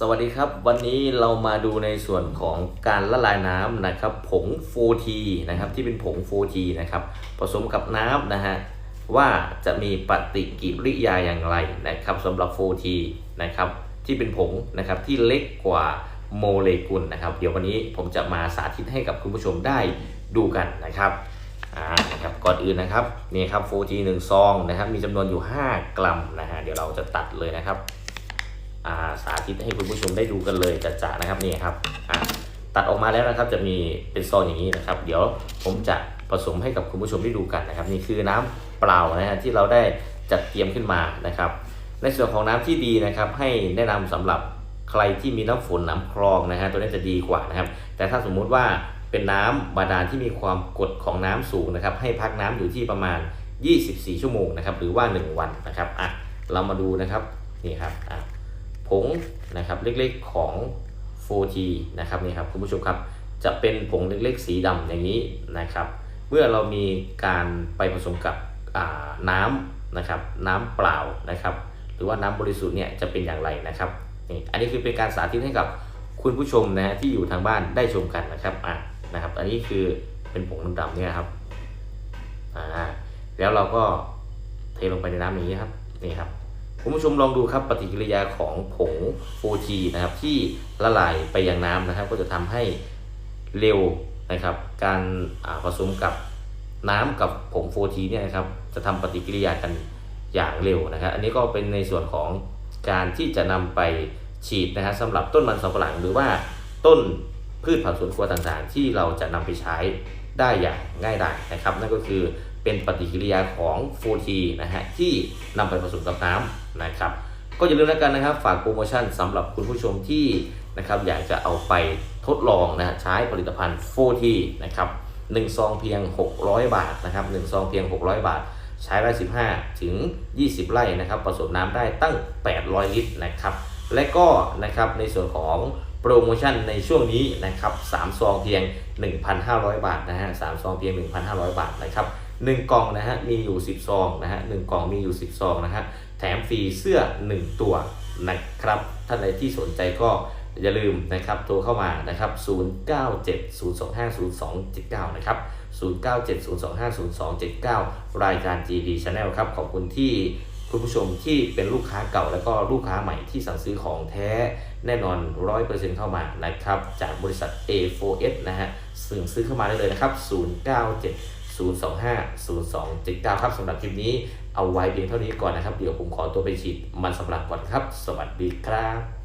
สวัสดีครับวันนี้เรามาดูในส่วนของการละลายน้ำนะครับ ผง 4T นะครับที่เป็นผง 4T นะครับผสมกับน้ำนะฮะว่าจะมีปฏิกิริยาอย่างไรนะครับสำหรับ 4T นะครับที่เป็นผงนะครับที่เล็กกว่าโมเลกุลนะครับ เดี๋ยววันนี้ผมจะมาสาธิตให้กับคุณผู้ชมได้ดูกันนะครับอ่านะครับก่อนอื่นนะครับนี่ครับ 4T 1ซองนะครับมีจำนวนอยู่ 5 กรัมนะฮะเดี๋ยวเราจะตัดเลยนะครับ สาธิตให้คุณผู้ชมได้ดูกันเลยจัดๆนะครับนี่ครับตัดออกมาแล้วนะครับจะมีเป็นซองอย่างนี้นะครับ เดี๋ยวผมจะผสมให้กับคุณผู้ชมได้ดูกันนะครับ นี่คือน้ำเปล่านะฮะที่เราได้จัดเตรียมขึ้นมานะครับ ในส่วนของน้ำที่ดีนะครับ ให้แนะนำสำหรับใครที่มีน้ำฝนน้ำคลองนะฮะตัวนี้จะดีกว่านะครับ แต่ถ้าสมมุติว่าเป็นน้ำบาดาลที่มีความกดของน้ำสูงนะครับ ให้พักน้ำอยู่ที่ประมาณ 24 ชั่วโมงนะครับ หรือว่า 1 วันนะครับอะเรามาดูนะครับนี่ครับอะ ผงนะครับเล็กๆของ 4T นะครับนี่ครับคุณผู้ชมครับจะเป็นผงเล็กๆสีดำอย่างนี้นะครับ เมื่อเรามีการไปผสมกับน้ำนะครับน้ำเปล่านะครับ หรือว่าน้ำบริสุทธิ์เนี่ยจะเป็นอย่างไรนะครับนี่อันนี้คือเป็นการสาธิตให้กับคุณผู้ชมนะฮะที่อยู่ทางบ้านได้ชมกันนะครับอะนะครับ อันนี้คือเป็นผงดำๆเนี่ยครับอ่าแล้วเราก็เทลงไปในน้ำอย่างนี้ครับนี่ครับ คุณผู้ชมลองดูครับปฏิกิริยาของผง 4G นะครับที่ละลายไปยังน้ำนะครับ ก็จะทำให้เร็วนะครับ การผสมกับน้ำกับผง 4T เนี่ยนะครับจะทำปฏิกิริยากันอย่างเร็วนะครับ อันนี้ก็เป็นในส่วนของการที่จะนำไปฉีดนะครับสำหรับต้นมันสำปะหลังหรือว่าต้นพืชผักสวนครัวต่างๆ ที่เราจะนำไปใช้ได้อย่างง่ายดายนะครับ นั่นก็คือ เป็นปฏิกิริยาของ 4T นะฮะที่นำไปผสมกับน้ำนะครับ ก็อย่าลืมแล้วกันนะครับ ฝากโปรโมชั่นสำหรับคุณผู้ชมที่นะครับอยากจะเอาไปทดลองนะใช้ผลิตภัณฑ์ 4T นะครับ1ซองเพียง 600 บาทนะครับ1ซองเพียง 600 บาท ใช้ได้15 ถึง 20 ไร่นะครับผสมน้ำได้ตั้ง 800 ลิตรนะครับและก็นะครับในส่วนของโปรโมชั่นในช่วงนี้นะครับ3ซองเพียง 1,500 บาทนะฮะ3ซองเพียง 1,500 บาทนะครับ 1กล่องนะฮะมีอยู่10ซองนะฮะ1กล่องมีอยู่10ซองนะฮะแถมฟรีเสื้อ1ตัวนะครับท่านใดที่สนใจก็อย่าลืมนะครับโทรเข้ามานะครับ 0970250279 นะครับ 0970250279 รายการ GD Channel ครับ ขอบคุณที่คุณผู้ชมที่เป็นลูกค้าเก่าแล้วก็ลูกค้าใหม่ที่สั่งซื้อของแท้แน่นอน 100%เข้ามานะครับ จากบริษัท A4S นะฮะซึ่งซื้อเข้ามาได้เลยนะครับ 025 02 79ครับสำหรับคลิปนี้เอาไว้เพียงเท่านี้ก่อนนะครับ เดี๋ยวผมขอตัวไปฉีดมันสำหรับก่อนครับ สวัสดีครับ